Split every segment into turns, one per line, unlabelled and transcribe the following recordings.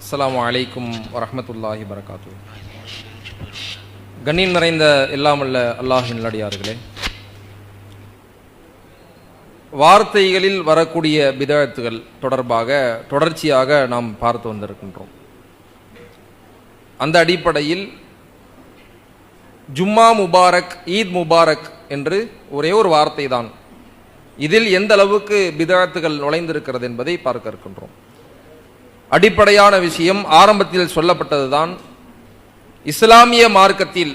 அஸ்லாம் வலைக்கும் வரமத்துல்லாஹி வரகாத்து கண்ணியம் நிறைந்த எல்லாமல்ல அல்லாஹின் நல்லடியார்களே வார்த்தைகளில் வரக்கூடிய பிதழத்துகள் தொடர்பாக தொடர்ச்சியாக நாம் பார்த்து வந்திருக்கின்றோம். அந்த அடிப்படையில் ஜும்மா முபாரக் ஈத் முபாரக் என்று ஒரே ஒரு வார்த்தை தான் இதில் எந்த அளவுக்கு பிதழத்துகள் நுழைந்திருக்கிறது என்பதை பார்க்க இருக்கின்றோம். அடிப்படையான விஷயம் ஆரம்பத்தில் சொல்லப்பட்டதுதான் இஸ்லாமிய மார்க்கத்தில்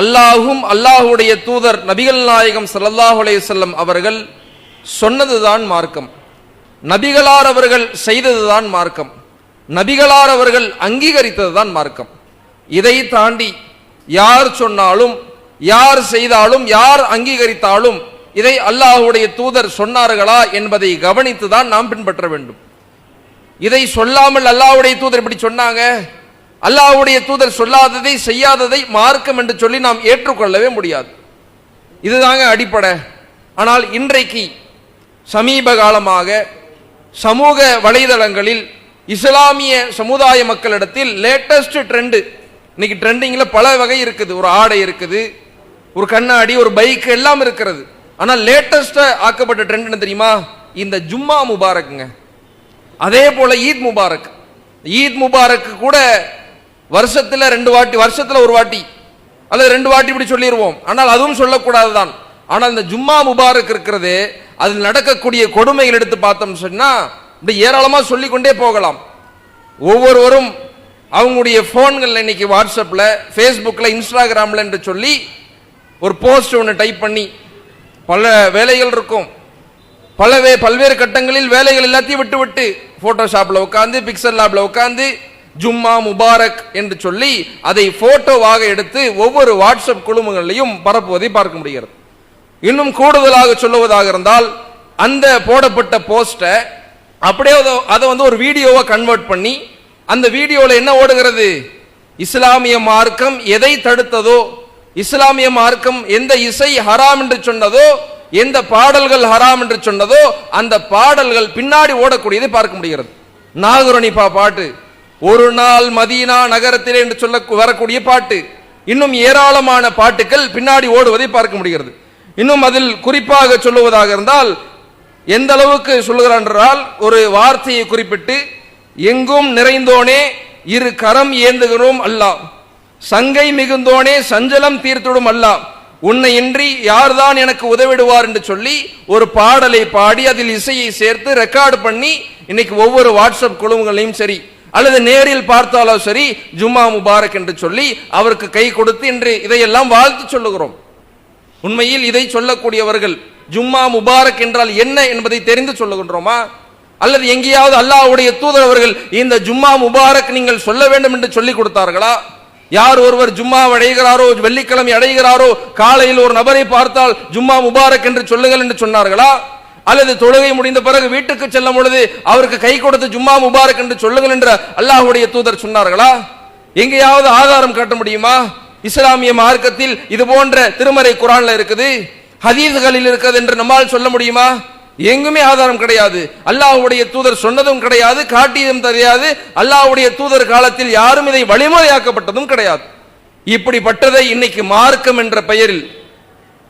அல்லாஹும் அல்லாஹுடைய தூதர் நபிகள் நாயகம் ஸல்லல்லாஹு செல்லம் அவர்கள் சொன்னதுதான் மார்க்கம். நபிகளார் அவர்கள் செய்ததுதான் மார்க்கம். நபிகளார் அவர்கள் அங்கீகரித்ததுதான் மார்க்கம். இதை தாண்டி யார் சொன்னாலும் யார் செய்தாலும் யார் அங்கீகரித்தாலும் இதை அல்லாஹுடைய தூதர் சொன்னார்களா என்பதை கவனித்துதான் நாம் பின்பற்ற வேண்டும். இதை சொல்லாமல் அல்லாஹ்வுடைய தூதர் இப்படி சொன்னாங்க? அல்லாவுடைய தூதர் சொல்லாததை செய்யாததை மார்க்கம் என்று சொல்லி நாம் ஏற்றுக்கொள்ளவே முடியாது. இதுதாங்க அடிப்படை. ஆனால் இன்றைக்கு சமீப காலமாக சமூக வலைதளங்களில் இஸ்லாமிய சமுதாய மக்களிடத்தில் லேட்டஸ்ட் ட்ரெண்டு இன்னைக்கு ட்ரெண்டிங்கில் பல வகை இருக்குது. ஒரு ஆடை இருக்குது ஒரு கண்ணாடி ஒரு பைக் எல்லாம் இருக்கிறது. ஆனால் லேட்டஸ்ட்டாக ஆக்கப்பட்ட ட்ரெண்ட் என்ன தெரியுமா? இந்த ஜும்மா முபாரக்குங்க அதே போல ஈத் முபாரக். ஈத் முபாரக் கூட வருஷத்தில் ரெண்டு வாட்டி வருஷத்தில் ஒரு வாட்டி அல்லது ரெண்டு வாட்டி இப்படி சொல்லிடுவோம் ஆனால் அதுவும் சொல்லக்கூடாது தான் ஆனால் இந்த ஜும்மா முபாரக் இருக்கிறது அதில் நடக்கக்கூடிய கொடுமைகள் எடுத்து பார்த்தோம் சொன்னால் இப்படி ஏராளமாக சொல்லிக்கொண்டே போகலாம். ஒவ்வொருவரும் அவங்களுடைய ஃபோன்களில் இன்னைக்கு வாட்ஸ்அப்பில் ஃபேஸ்புக்கில் இன்ஸ்டாகிராமில் என்று சொல்லி ஒரு போஸ்ட் ஒன்று டைப் பண்ணி பல வேலைகள் இருக்கும். பலவே பல்வேறு கட்டங்களில் வேலைகள் எல்லாத்தையும் விட்டு விட்டு போட்டோஷாப்ல உட்காந்து பிக்சர் லேப்ல உட்காந்து ஜும்மா முபாரக் என்று சொல்லி அதை போட்டோவாக எடுத்து ஒவ்வொரு வாட்ஸ்அப் குழுமங்களையும் பரப்புவதை பார்க்க முடிகிறது. இன்னும் கூடுதலாக சொல்லுவதாக இருந்தால் அந்த போடப்பட்ட போஸ்டை அப்படியே அதை- அதை வந்து ஒரு வீடியோவை கன்வெர்ட் பண்ணி அந்த வீடியோவில் என்ன ஓடுகிறது? இஸ்லாமிய மார்க்கம் எதை தடுத்ததோ இஸ்லாமிய மார்க்கம் எந்த இசை ஹராம் என்று சொன்னதோ எந்த பாடல்கள் ஹராம் என்று சொன்னதோ அந்த பாடல்கள் பின்னாடி ஓடக்கூடியதை பார்க்க முடிகிறது. நாகரணிப்பா பாட்டு. ஒரு நாள் மதீனா நகரத்திலே என்று சொல்ல வரக்கூடிய பாட்டு. இன்னும் ஏராளமான பாட்டுகள் பின்னாடி ஓடுவதை பார்க்க முடிகிறது. இன்னும் அதில் குறிப்பாக சொல்லுவதாக இருந்தால் எந்த அளவுக்கு சொல்லுகிறான் என்றால் ஒரு வார்த்தையை குறிப்பிட்டு எங்கும் நிறைந்தோனே இரு கரம் ஏந்துகிறோம் அல்லாம் சங்கை மிகுந்தோனே சஞ்சலம் தீர்த்துடும் அல்லாம் உன்னை இன்றி யார்தான் எனக்கு உதவிடுவார் என்று சொல்லி ஒரு பாடலை பாடி அதில் இசையை சேர்த்து ரெக்கார்டு பண்ணி இன்னைக்கு ஒவ்வொரு வாட்ஸ்அப் குழுவுகளையும் சரி அல்லது நேரில் பார்த்தாலும் சரி ஜும்மா முபாரக் என்று சொல்லி அவருக்கு கை கொடுத்து இன்று இதையெல்லாம் வாழ்த்து சொல்லுகிறோம். உண்மையில் இதை சொல்லக்கூடியவர்கள் ஜும்மா முபாரக் என்றால் என்ன என்பதை தெரிந்து சொல்லுகின்றோமா? அல்லது எங்கேயாவது அல்லாஹ்வுடைய தூதர் அவர்கள் இந்த ஜும்மா முபாரக் நீங்கள் சொல்ல வேண்டும் என்று சொல்லி கொடுத்தார்களா? யார் ஒருவர் ஜும்மா அடைகிறாரோ வெள்ளிக்கிழமை அடைகிறாரோ காலையில் ஒரு நபரை பார்த்தால் ஜும்மா முபாரக் என்று சொல்லுங்கள் என்று சொன்னார்களா? அல்லது தொழுகை முடிந்த பிறகு வீட்டுக்கு செல்லும் பொழுது அவருக்கு கை கொடுத்து ஜும்மா முபாரக் என்று சொல்லுங்கள் என்ற அல்லாஹுடைய தூதர் சொன்னார்களா? எங்கேயாவது ஆதாரம் காட்ட முடியுமா? இஸ்லாமிய மார்க்கத்தில் இது போன்ற திருமறை குரான்ல இருக்குது ஹதீதுகளில் இருக்குது என்று நம்மால் சொல்ல முடியுமா? எங்குமே ஆதாரம் கிடையாது. அல்லாஹ்வுடைய தூதர் சொன்னதும் கிடையாது காட்டியதும் தெரியாது. அல்லாஹ்வுடைய தூதர் காலத்தில் யாரும் இதை வழிமுறையாக்கப்பட்டதும் கிடையாது. இப்படிப்பட்டதை இன்னைக்கு மார்க்கம் என்ற பெயரில்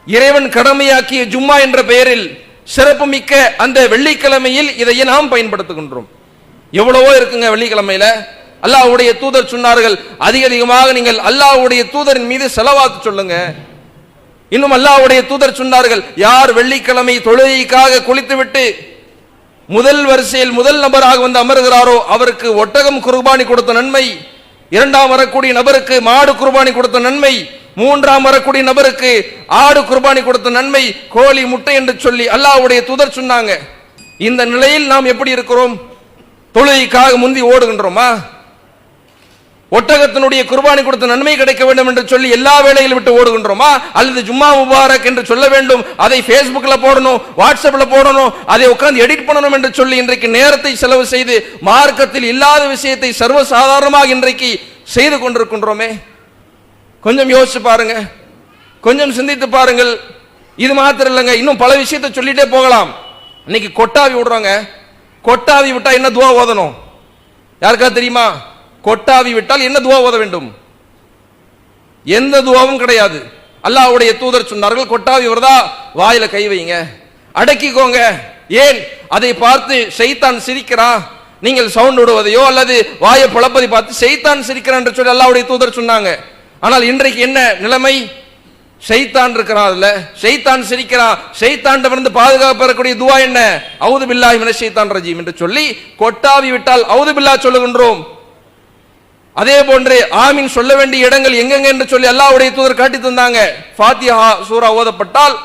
இறைவன் கடமையாக்கிய ஜும்மா என்ற பெயரில் சிறப்புமிக்க அந்த வெள்ளிக்கிழமையில் இதையே நாம் பயன்படுத்துகின்றோம். எவ்வளவோ இருக்குங்க வெள்ளிக்கிழமையில. அல்லாஹ்வுடைய தூதர் சொன்னார்கள் அதிக அதிகமாக நீங்கள் அல்லாஹ்வுடைய தூதரின் மீது செலவாத்து சொல்லுங்க. இன்னும் அல்லாவுடைய தூதர் சொன்னார்கள் யார் வெள்ளிக்கிழமை தொழுகைக்காக குளித்துவிட்டு முதல் வரிசையில் முதல் நபராக வந்து அமர்கிறாரோ அவருக்கு ஒட்டகம் குர்பானி கொடுத்த நன்மை இரண்டாம் வரக்கூடிய நபருக்கு மாடு குர்பானி கொடுத்த நன்மை மூன்றாம் வரக்கூடிய நபருக்கு ஆடு குர்பானி கொடுத்த நன்மை கோழி முட்டை என்று சொல்லி அல்லாஹ்வுடைய தூதர் சொன்னாங்க. இந்த நிலையில் நாம் எப்படி இருக்கிறோம்? தொழுகைக்காக முந்தி ஓடுகின்றோமா? ஒட்டகத்தினுடைய குர்பானி கொடுத்த நன்மை கிடைக்க வேண்டும் என்று சொல்லி எல்லா வேலைகளும் விட்டு ஓடுகின்றோமா? அல்லது ஜும்மா முபாரக் என்று சொல்ல வேண்டும் அதை ஃபேஸ்புக்கில் போடணும் வாட்ஸ்அப்பில் போடணும் அதை உட்கார்ந்து எடிட் பண்ணணும் என்று சொல்லி இன்றைக்கு நேரத்தை செலவு செய்து மார்க்கத்தில் இல்லாத விஷயத்தை சர்வசாதாரணமாக இன்றைக்கு செய்து கொண்டிருக்கின்றோமே. கொஞ்சம் யோசிச்சு பாருங்க. கொஞ்சம் சிந்தித்து பாருங்கள். இது மாத்திரம் இல்லைங்க இன்னும் பல விஷயத்தை சொல்லிட்டே போகலாம். இன்னைக்கு கொட்டாவி விடுறோங்க. கொட்டாவி விட்டா என்ன துவா ஓதணும்? யாருக்கா தெரியுமா? கொட்டாவி விட்டால் என்ன துவா ஓத வேண்டும்? எந்த துவாவும் கிடையாது. அல்லாஹ்வுடைய தூதர் சொன்னார்கள் கொட்டாவி வருதா வாயில கை வைங்க. அடக்கிக்கோங்க. ஏன்? அதை பார்த்து ஷைத்தான் சிரிக்கிறான் நீங்கள் சவுண்ட் விடுவதையோ அல்லது வாயை புலப்பதை பார்த்து ஷைத்தான் சிரிக்கிறான் என்று சொல்லி அல்லாவுடைய தூதர் சொன்னாங்க. ஆனால் இன்றைக்கு என்ன நிலைமை? ஷைத்தான் இருக்கிறான் அதுல ஷைத்தான் சிரிக்கிறான் ஷைத்தான் இருந்து பாதுகாப்பு பெறக்கூடிய துவா என்ன? அவுது பில்லாஹி மின ஷைத்தான் ரஜீம் என்று சொல்லி கொட்டாவி விட்டால் அவுது பில்லா சொல்லுகின்றோம். அதே போன்று ஆமீன் சொல்ல வேண்டிய இடங்கள் எங்கெங்க என்று சொல்லி அல்லாவுடைய தூதர் காட்டி தந்தாங்க. ஃபாத்தியா சூரா ஓதப்பட்டால்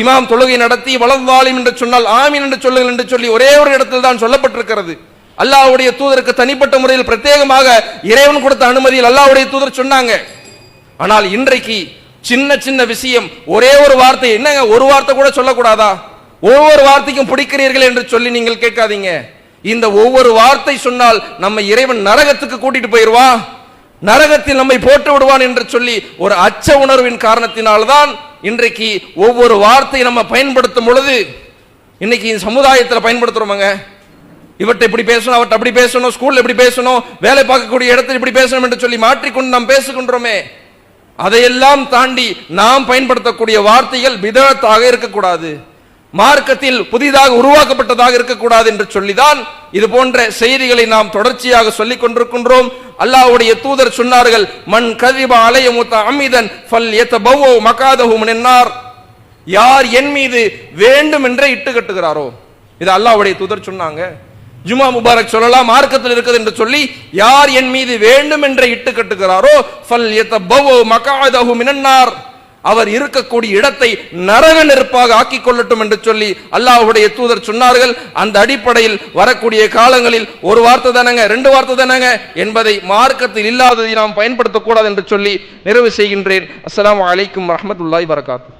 இமாம் தொழுகை நடத்தி வளர்வாலிம் என்று சொன்னால் ஆமீன் என்று சொல்லுங்கள் என்று சொல்லி ஒரே ஒரு இடத்தில் தான் சொல்லப்பட்டிருக்கிறது. அல்லாவுடைய தூதருக்கு தனிப்பட்ட முறையில் பிரத்யேகமாக இறைவன் கொடுத்த அனுமதியில் அல்லாவுடைய தூதர் சொன்னாங்க. ஆனால் இன்றைக்கு சின்ன சின்ன விஷயம் ஒரே ஒரு வார்த்தை என்னங்க ஒரு வார்த்தை கூட சொல்லக்கூடாதா? ஒவ்வொரு வார்த்தைக்கும் பிடிக்கிறீர்கள் என்று சொல்லி நீங்கள் கேட்காதீங்க. இந்த ஒவ்வொரு வார்த்தை சொன்னால் நம்ம இறைவன் நரகத்துக்கு கூட்டிட்டு போயிடுவான் நரகத்தில் நம்மை போட்டு விடுவான் என்று சொல்லி ஒரு அச்ச உணர்வின் காரணத்தினால்தான் இன்றைக்கு ஒவ்வொரு வார்த்தையை நம்ம பயன்படுத்தும் பொழுது இன்னைக்கு இந்த சமுதாயத்தில் பயன்படுத்துறோமாங்க? இவர்கிட்ட இப்படி பேசணும் அவர்கிட்ட அப்படி பேசணும் ஸ்கூல்ல இப்படி பேசணும் வேலை பார்க்கக்கூடிய இடத்தில் இப்படி பேசணும் என்று சொல்லி மாற்றிக்கொண்டு நாம் பேசுகின்றோமே? அதையெல்லாம் தாண்டி நாம் பயன்படுத்தக்கூடிய வார்த்தைகள் விதத்தாக இருக்கக்கூடாது. மார்க்கத்தில் புதிதாக உருவாக்கப்பட்டதாக இருக்கக்கூடாது என்று சொல்லிதான் இது போன்ற செய்திகளை நாம் தொடர்ச்சியாக சொல்லிக் கொண்டிருக்கின்றோம். அல்லாஹ்வுடைய தூதர் சொன்னார்கள் மண் கதிபா அலைய மூத்த அமிதன் ஃபல் எத்தபவோ மகாதஹு மினன்னார். யார் என் மீது வேண்டும் என்றே இட்டு கட்டுகிறாரோ? இது அல்லாஹ்வுடைய தூதர் சொன்னாங்க. ஜுமா முபாரக் சொல்லலாம் மார்க்கத்தில் இருக்குது என்று சொல்லி யார் என் மீது வேண்டும் என்றே இட்டு கட்டுகிறாரோ ஃபல் எத்தபவோ மகாதஹு மினன்னார். அவர் இருக்கக்கூடிய இடத்தை நரக நெருப்பாக ஆக்கிக் கொள்ளட்டும் என்று சொல்லி அல்லாஹ்வுடைய தூதர் சொன்னார்கள். அந்த அடிப்படையில் வரக்கூடிய காலங்களில் ஒரு வார்த்தை தானங்க ரெண்டு வார்த்தை தானங்க என்பதை மார்க்கத்தில் இல்லாததை நாம் பயன்படுத்தக்கூடாது என்று சொல்லி நிறைவு செய்கின்றேன். அஸ்லாம் அலைக்கும் வரமத்துல்லாய் வரகாத்து